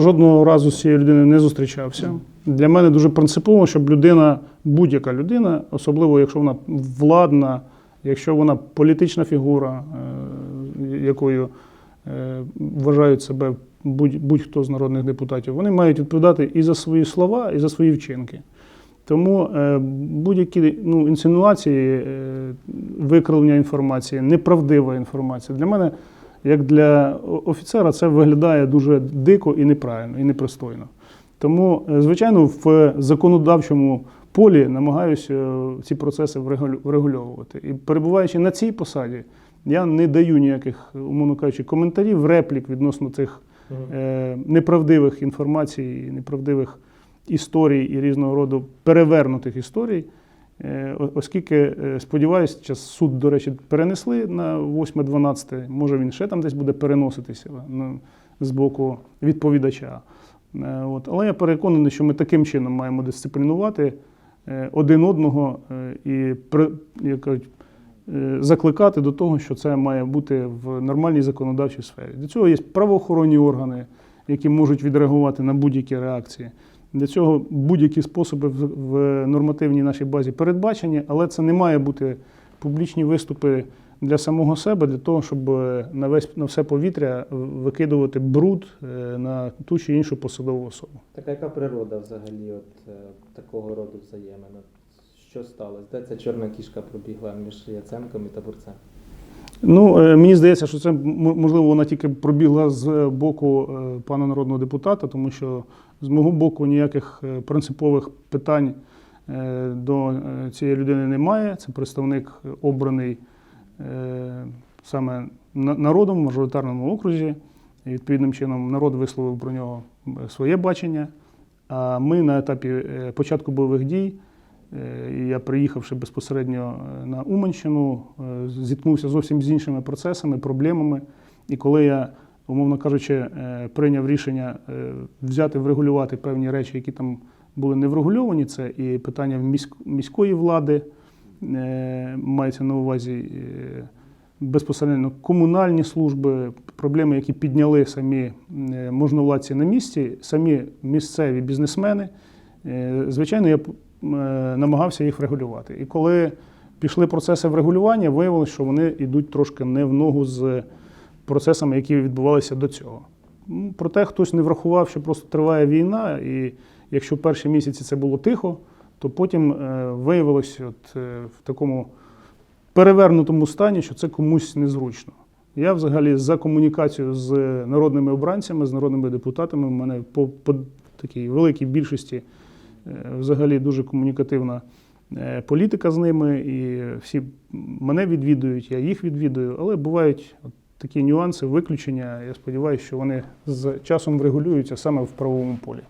Жодного разу з цією людиною не зустрічався. Для мене дуже принципово, щоб людина, будь-яка людина, особливо якщо вона владна, якщо вона політична фігура, е, якою е, вважають себе будь- будь-хто з народних депутатів, вони мають відповідати і за свої слова, і за свої вчинки. Тому е, будь-які ну, інсинуації, викривлення інформації, неправдива інформація для мене, як для офіцера, це виглядає дуже дико і неправильно, і непристойно. Тому, е, звичайно, в законодавчому полі намагаюся е, ці процеси врегульовувати. І перебуваючи на цій посаді, я не даю ніяких, умовно кажучи, коментарів, реплік відносно цих е, неправдивих інформацій, неправдивих історій і різного роду перевернутих історій. Е, Оскільки, е, сподіваюся, час суд, до речі, перенесли на 8-12, може він ще там десь буде переноситися ну, з боку відповідача. Е, От. Але я переконаний, що ми таким чином маємо дисциплінувати е, один одного е, і як кажуть, е, закликати до того, що це має бути в нормальній законодавчій сфері. Для цього є правоохоронні органи, які можуть відреагувати на будь-які реакції. Для цього будь-які способи в нормативній нашій базі передбачені, але це не має бути публічні виступи для самого себе, для того, щоб е, на весь на все повітря викидувати бруд е, на ту чи іншу посадову особу. Така яка природа взагалі от е, такого роду взаємин? Що сталося? Де ця чорна кішка пробігла між Яценком і Табурцем? Ну, е, мені здається, що це можливо вона тільки пробігла з боку е, пана народного депутата, тому що з мого боку ніяких е, принципових питань е, до е, цієї людини немає. Це представник е, обраний е, саме народом в мажоритарному окрузі. І відповідним чином народ висловив про нього е, своє бачення. А ми на етапі е, початку бойових дій Е, Я приїхавши безпосередньо е, на Уманщину, е, зіткнувся зовсім з іншими процесами, проблемами. І коли я, умовно кажучи, е, прийняв рішення е, взяти врегулювати певні речі, які там були не врегульовані, це і питання міської влади, е, мається на увазі е, безпосередньо комунальні служби, проблеми, які підняли самі е, можновладці на місці, самі місцеві бізнесмени. Е, Звичайно, я е, намагався їх врегулювати. І коли пішли процеси врегулювання, виявилося, що вони йдуть трошки не в ногу з процесами, які відбувалися до цього. Проте хтось не врахував, що просто триває війна, і якщо перші місяці це було тихо, то потім е, виявилося от, е, в такому перевернутому стані, що це комусь незручно. Я взагалі за комунікацію з народними обранцями, з народними депутатами. У мене по, по такій великій більшості е, взагалі дуже комунікативна е, політика з ними, і всі мене відвідують, я їх відвідую, але бувають такі нюанси, виключення. Я сподіваюся, що вони з часом врегулюються саме в правовому полі.